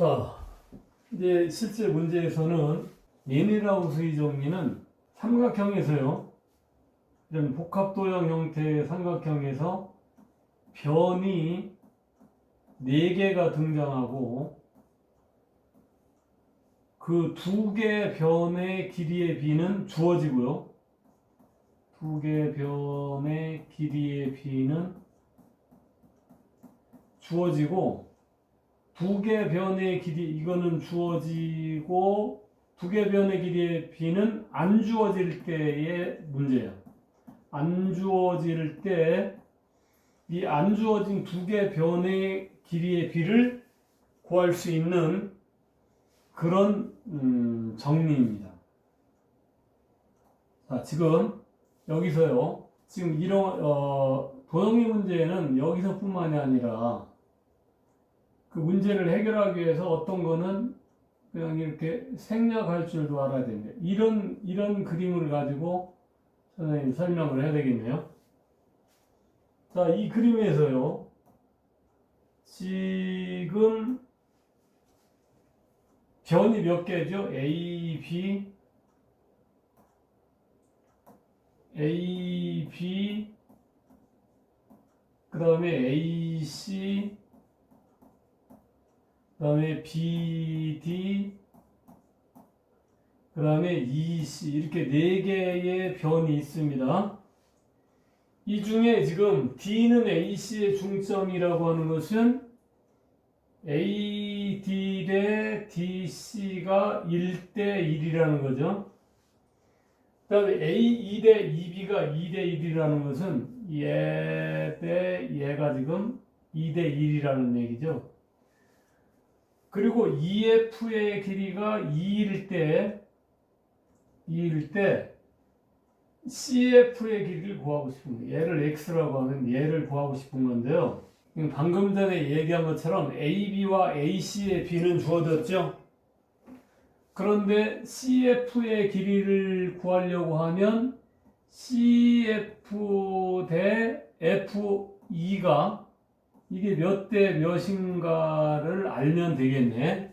자, 이제 실제 문제에서는 예니라우스 의 정리는 삼각형에서요. 이런 복합도형 형태의 삼각형에서 변이 4개가 등장하고 그 두 개 변의 길이의 비는 주어지고요. 두 개 변의 길이의 비는 주어지고 두개 변의 길이 이거는 주어지고 두 개 변의 길이의 비는 안 주어질 때의 문제예요. 안 주어질 때 이 안 주어진 두 개 변의 길이의 비를 구할 수 있는 그런 음, 정리입니다. 자, 지금 여기서요. 지금 이런 어, 도형의 문제는 여기서뿐만이 아니라 그 문제를 해결하기 위해서 어떤 거는 그냥 이렇게 생략할 줄도 알아야 됩니다. 이런 이런 그림을 가지고 선생님 설명을 해야 되겠네요. 자, 이 그림에서요. 지금 변이 몇 개죠? A, B, A, B, 그 다음에 A, C, 그 다음에 B, D, 그 다음에 E, C 이렇게 네 개의 변이 있습니다. 이 중에 지금 D는 AC의 중점이라고 하는 것은 AD 대 DC가 1대 1이라는 거죠. 그 다음에 A2 대 EB가 2대 1이라는 것은 얘 대 얘가 지금 2대 1이라는 얘기죠. 그리고 EF의 길이가 2일 때, 2일 때, CF의 길이를 구하고 싶은. 얘를 X라고 하면 얘를 구하고 싶은 건데요. 방금 전에 얘기한 것처럼 AB와 AC의 B는 주어졌죠. 그런데 CF의 길이를 구하려고 하면 CF 대 F2가 이게 몇 대 몇인가를 알면 되겠네.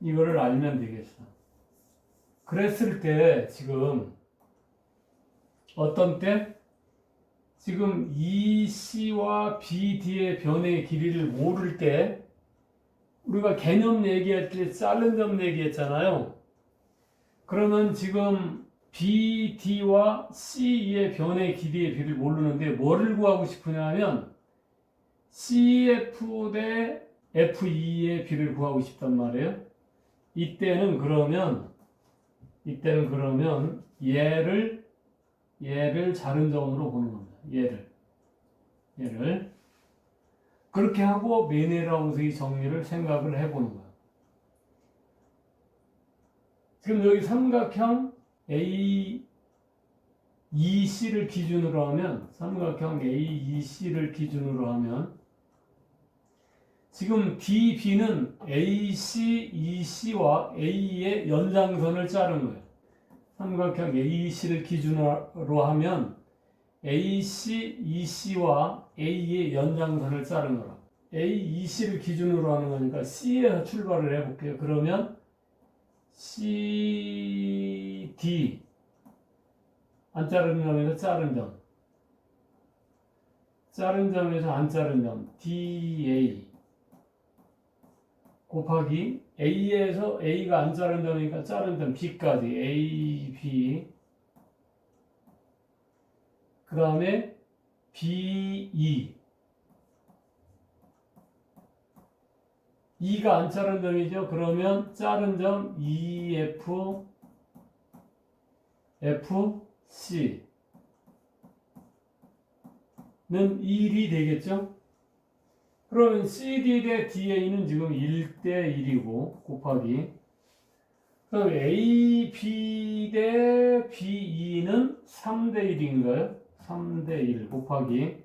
이거를 알면 되겠어. 그랬을 때 지금 어떤 때 지금 EC와 BD의 변의 길이를 모를 때 우리가 개념 얘기할 때 자른 점 얘기했잖아요. 그러면 지금 BD와 CE의 변의 길이의 비를 모르는데 뭐를 구하고 싶으냐면 CF 대 F2의 비를 구하고 싶단 말이에요. 이때는 그러면 이때는 그러면 얘를 얘를 자른 점으로 보는 겁니다. 얘를 얘를 그렇게 하고 메네라우스의 정리를 생각을 해보는 거예요. 지금 여기 삼각형 A, EC를 기준으로 하면 삼각형 AEC를 기준으로 하면 지금 DB는 AC, EC와 A의 연장선을 자른 거예요. 삼각형 AEC를 기준으로 하면 AC, EC와 A의 연장선을 자른 거라. AEC를 기준으로 하는 거니까 C에서 출발을 해볼게요. 그러면 CD 안 자른 점에서 자른 점. 자른 점에서 안 자른 점. DA 곱하기 A에서 A가 안 자른 점이니까 자른 점 B까지. AB 그 다음에 BE 2가 안 자른 점이죠. 그러면 자른 점 EF FC 는 1이 되겠죠. 그러면 CD 대 DA는 지금 1대 1이고 곱하기 그럼 AB 대 BE는 3대 1인가요? 3대 1 곱하기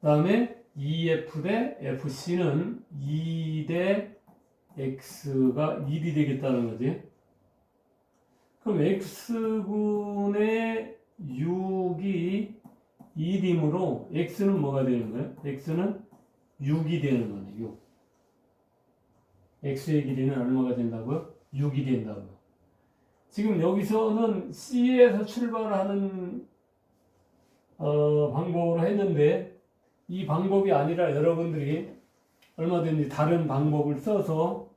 그 다음에 EF 대 FC는 2 대 X가 1이 되겠다는 거지. 그럼 X분의 6이 1이므로 X는 뭐가 되는 거예요? X는 6이 되는 거네. 6. x의 길이는 얼마가 된다고요? 6이 된다고요. 지금 여기서는 C에서 출발하는 어, 방법으로 했는데 이 방법이 아니라 여러분들이 얼마든지 다른 방법을 써서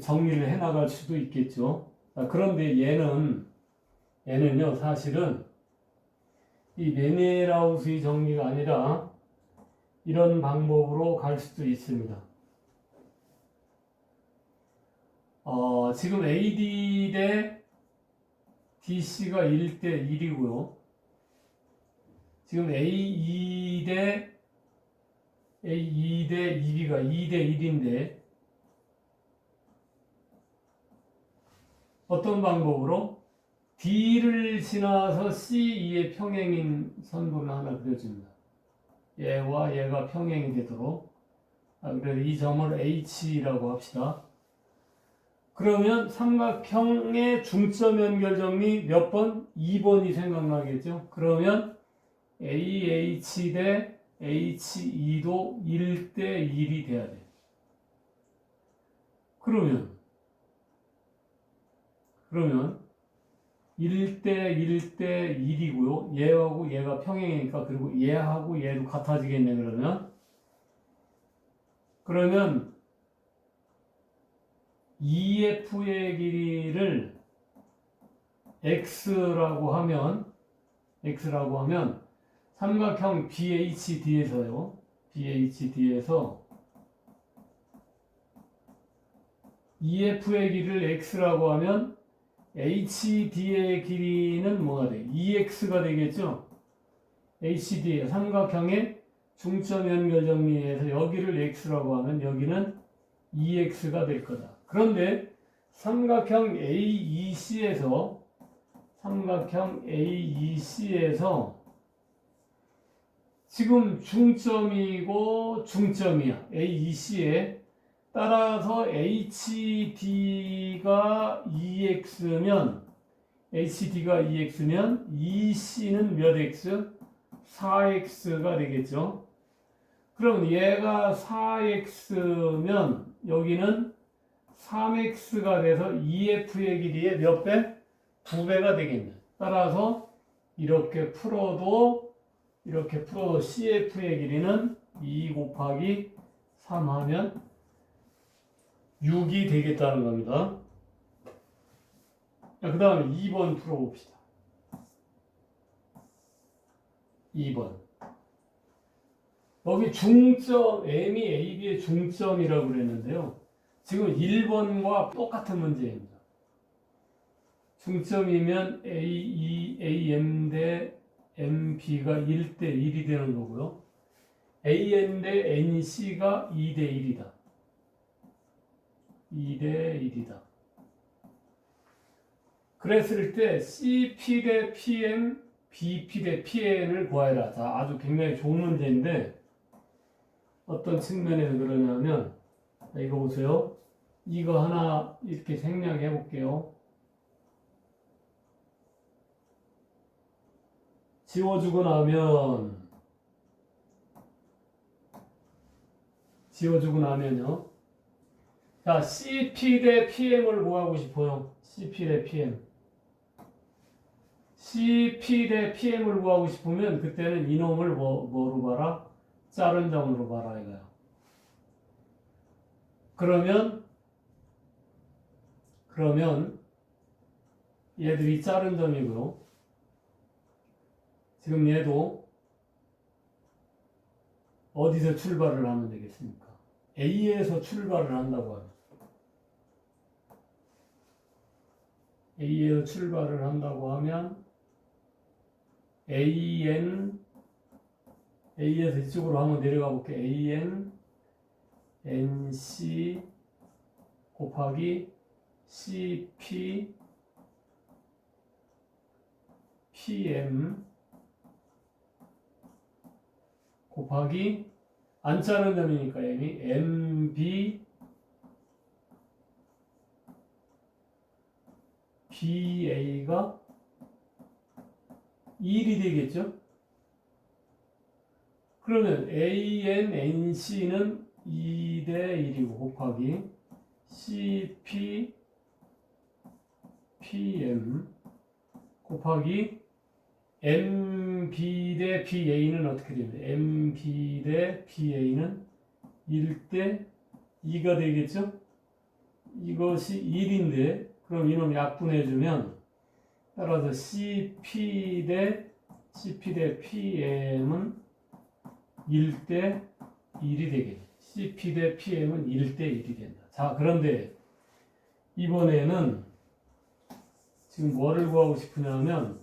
정리를 해 나갈 수도 있겠죠. 자, 그런데 얘는 얘는요 사실은 이 메니에라우스의 정리가 아니라 이런 방법으로 갈 수도 있습니다. 어, 지금 AD 대 DC가 1대 1이고요. 지금 A2 대 A2 대 2B가 2대 1인데 어떤 방법으로 D를 지나서 C2의 평행인 선분을 하나 그려줍니다. 얘와 얘가 평행이 되도록 아, 그래서 이 점을 H라고 합시다. 그러면 삼각형의 중점 연결 정리 몇 번? 2번이 생각나겠죠? 그러면 AH 대 H2도 1대 1이 돼야 돼. 그러면 그러면 1대 1대 1이고요. 얘하고 얘가 평행이니까 그리고 얘하고 얘도 같아지겠네 그러면 그러면 EF의 길이를 X라고 하면 X라고 하면 삼각형 BHD에서요. BHD에서 EF의 길이를 X라고 하면 HD의 길이는 뭐가 돼? EX가 되겠죠? HD 삼각형의 중점 연결 정리에서 여기를 X라고 하면 여기는 EX가 될 거다. 그런데 삼각형 AEC에서 삼각형 AEC에서 지금 중점이고 중점이야. AEC에 따라서 HD가 EX면 HD가 EX면 EC는 몇 X? 4X가 되겠죠. 그럼 얘가 4X면 여기는 3X가 돼서 EF의 길이의 몇 배? 2배가 되겠네. 따라서 이렇게 풀어도 이렇게 풀어도 CF의 길이는 2 곱하기 3 하면 6이 되겠다는 겁니다. 그 다음에 2번 풀어봅시다. 2번. 여기 중점, M이 AB의 중점이라고 그랬는데요. 지금 1번과 똑같은 문제입니다. 중점이면 A2, AM 대 MB가 1대 1이 되는 거고요. AN 대 NC가 2대 1이다. 2대 1이다. 그랬을 때 CP 대 PM, BP 대 PN을 구하여라. 자, 아주 굉장히 좋은 문제인데 어떤 측면에서 그러냐면 자, 이거 보세요. 이거 하나 이렇게 생략해 볼게요. 지워주고 나면 지워주고 나면요. 자, CP 대 PM을 구하고 싶어요. CP 대 PM. CP 대 PM을 구하고 싶으면 그때는 이놈을 뭐, 뭐로 봐라? 자른 점으로 봐라 이거야. 그러면 그러면 얘들이 자른 점이고요. 지금 얘도 어디서 출발을 하면 되겠습니까? A에서 출발을 한다고 하면 A에서 출발을 한다고 하면 AN A에서 이쪽으로 한번 내려가 볼게. AN NC 곱하기 CP PM 곱하기 안 자른 점이니까 M이 MB BA가 1이 되겠죠? 그러면 AN, NC는 2대 1이고 곱하기 CP, PM 곱하기 MB 대 BA는 어떻게 됩니까? MB 대 BA는 1대 2가 되겠죠? 이것이 1인데 그럼 이놈 약분해주면 따라서 CP 대 CP 대 PM은 1대 1이 되겠죠. CP 대 PM은 1대 1이 된다. 자, 그런데 이번에는 지금 뭐를 구하고 싶으냐면 이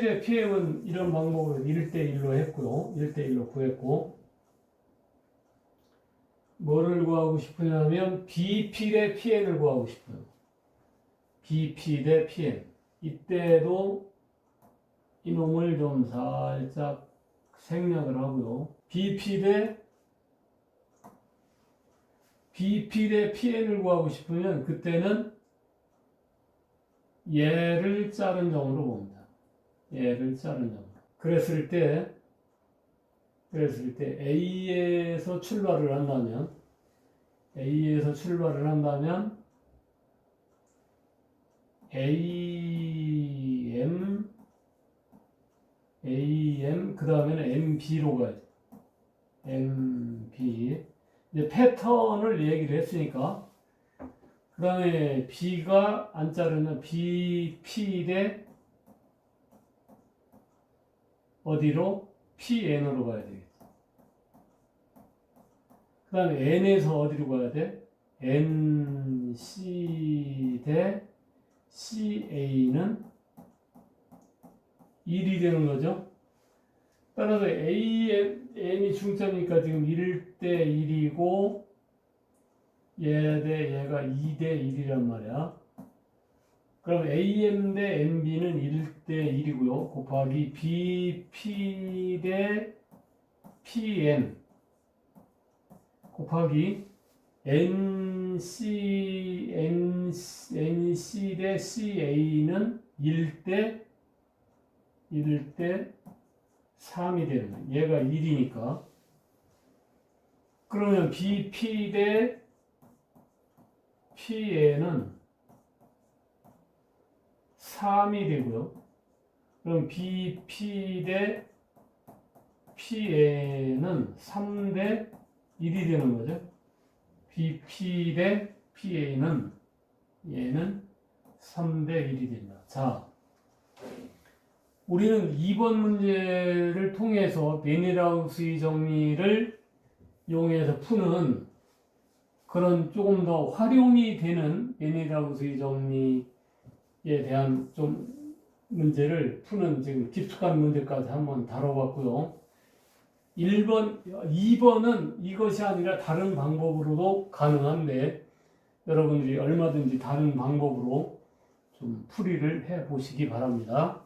대 PM은 이런 방법으로 1대 1로 했고요. 1대 1로 구했고 뭐를 구하고 싶으냐면 BP 대 PN을 구하고 싶어요. BP 대 PN. 이때도 이놈을 좀 살짝 생략을 하고요. BP 대 BP 대 PN을 구하고 싶으면 그때는 얘를 자른 점으로 봅니다. 얘를 점으로. 그랬을 때 그랬을 때 A에서 출발을 한다면 A에서 출발을 한다면 AM AM 그 다음에는 MB로 가야 돼. MB 이제 패턴을 얘기를 했으니까 그 다음에 B가 안 자르면 BP 대 어디로? PN으로 가야 되겠죠. 그 다음에 N에서 어디로 가야 돼? NC 대 CA는 1이 되는 거죠. 따라서 AM, N이 중점이니까 지금 1대 1이고 얘 대 얘가 2대 1이란 말이야. 그럼 AM 대 MB는 1대 1이고요. 곱하기 BP 대 PN 곱하기 NC, NC, NC 대 CA는 1대 1대 3이 되는. 얘가 1이니까. 그러면 BP 대 PN은 3이 되고요. 그럼 BP 대 PN은 3대 1이 되는 거죠. BP 대 PA는 얘는 3대 1이 된다. 자, 우리는 2번 문제를 통해서 베니라우스의 정리를 이용해서 푸는 그런 조금 더 활용이 되는 베니라우스의 정리 에 대한 좀 문제를 푸는 지금 깊숙한 문제까지 한번 다뤄봤고요. 1번, 2번은 이것이 아니라 다른 방법으로도 가능한데 여러분들이 얼마든지 다른 방법으로 좀 풀이를 해 보시기 바랍니다.